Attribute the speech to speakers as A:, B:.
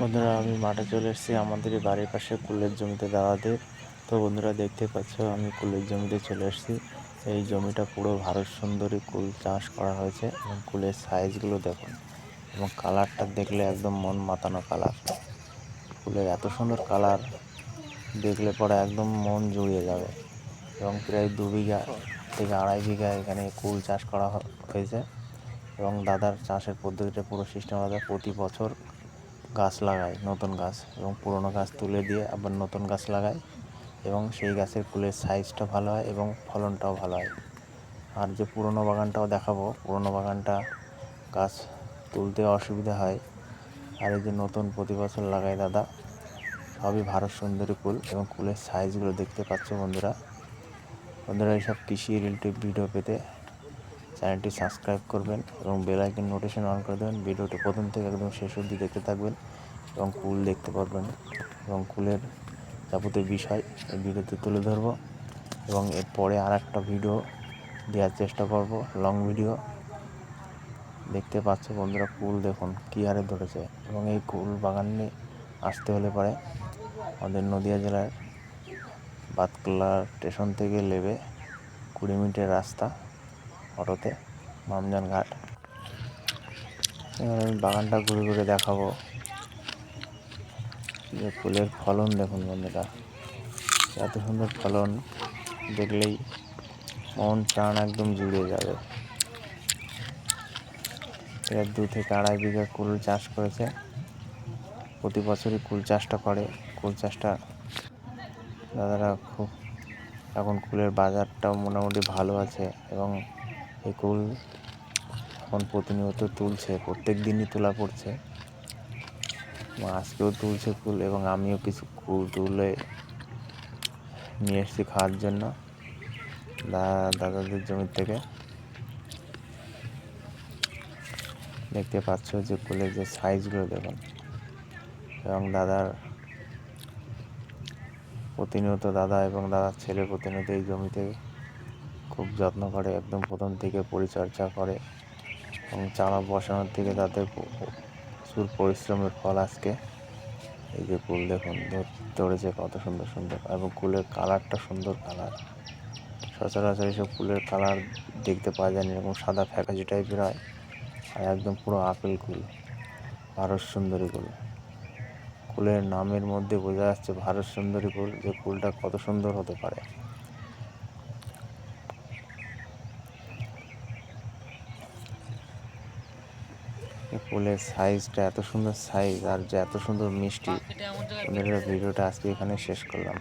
A: বন্ধুরা, আমি মাঠে চলে এসেছি। আমাদের বাড়ির পাশে কুলের জমিতে দাদাদের তো বন্ধুরা, দেখতে পাচ্ছ, আমি কুলের জমিতে চলে এসেছি। এই জমিটা পুরো ভারত সুন্দরী কুল চাষ করা হয়েছে এবং কুলের সাইজগুলো দেখুন এবং কালারটা দেখলে একদম মন মাতানো কালার কুলের এত সুন্দর কালার দেখলে পরে একদম মন জুড়িয়ে যাবে। এবং প্রায় দু বিঘা থেকে আড়াই বিঘা এখানে কুল চাষ করা হয়েছে। এবং দাদার চাষের পদ্ধতিটা পুরো সিস্টেম আলাদা। প্রতি বছর গাছ লাগায় নতুন গাছ এবং পুরনো গাছ তুলে দিয়ে আবার নতুন গাছ লাগায় এবং সেই গাছের ফুলের সাইজটা ভালো হয় এবং ফলনটাও ভালো হয়। আর যে পুরনো বাগানটাও দেখাবো, পুরনো বাগানটা গাছ তুলতে অসুবিধা হয়। আর এই যে নতুন প্রতি বছর লাগায় দাদা, সবই ভারত সুন্দরী ফুল এবং ফুলের সাইজগুলো দেখতে পাচ্ছ বন্ধুরা। বন্ধুরা, এইসব কৃষি রিলেটিভ ভিডিও পেতে চ্যানেলটি সাবস্ক্রাইব করবেন এবং বেল আইকন নোটিফিকেশন অন করে দেবেন। ভিডিওটি প্রথম থেকে একদম শেষ অবধি দেখতে থাকবেন এবং কুল দেখতে পারবেন এবং কুলের যাবতীয় বিষয় এই ভিডিওতে তুলে ধরবো এবং এরপরে আর একটা ভিডিও দেওয়ার চেষ্টা করব লং ভিডিও দেখতে পাচ্ছ বন্ধুরা, কুল দেখুন কী হারে ধরেছে এবং এই কুল বাগানে আসতে হলে পরে আমাদের নদিয়া জেলার বাতকুল্লা স্টেশন থেকে নেবে কুড়ি মিনিটের রাস্তা। অটোতে মামজান ঘাট। এবার আমি বাগানটা ঘুরে ঘুরে দেখাবো। যে ফুলের ফলন দেখুন বন্ধুরা। এত সুন্দর ফলন দেখলেই মন প্রাণ একদম জুড়ে যাবে। এরা দু থেকে আড়াই বিঘা কুল চাষ করেছে। প্রতি বছরই কুল চাষটা করে। কুল চাষটা দাদারা খুব এখন কুলের বাজারটাও মোটামুটি ভালো আছে এবং এই কুল এখন প্রতিনিয়ত তুলছে, প্রত্যেক দিনই তোলা পড়ছে। আজকেও তুলছে কুল এবং আমিও কিছু কুল তুলে নিয়ে এসেছি খাওয়ার জন্য দাদাদের জমির থেকে। দেখতে পাচ্ছ যে কুলের যে সাইজগুলো দেখুন। এবং দাদার প্রতিনিয়ত দাদা এবং দাদার ছেলে প্রতিনিয়ত এই জমিতে খুব যত্ন করে, একদম প্রথম থেকে পরিচর্যা করে এবং চারা বসানোর থেকে তাদের প্রচুর পরিশ্রমের ফল আজকে। এই যে কুল দেখুন ধরেছে কত সুন্দর সুন্দর এবং কুলের কালারটা সুন্দর কালার। সচরাচর এইসব ফুলের কালার দেখতে পাওয়া যায় না, এরকম সাদা ফ্যাকাশি টাইপের হয় আর একদম পুরো আপেল কুল, ভারত সুন্দরী কুল। কুলের নামের মধ্যে বোঝা যাচ্ছে ভারত সুন্দরী কুল যে কুলটা কত সুন্দর হতে পারে। এই ফুলের সাইজটা এত সুন্দর সাইজ আর যে এত সুন্দর মিষ্টি। ভিডিওটা আজকে এখানে শেষ করলাম।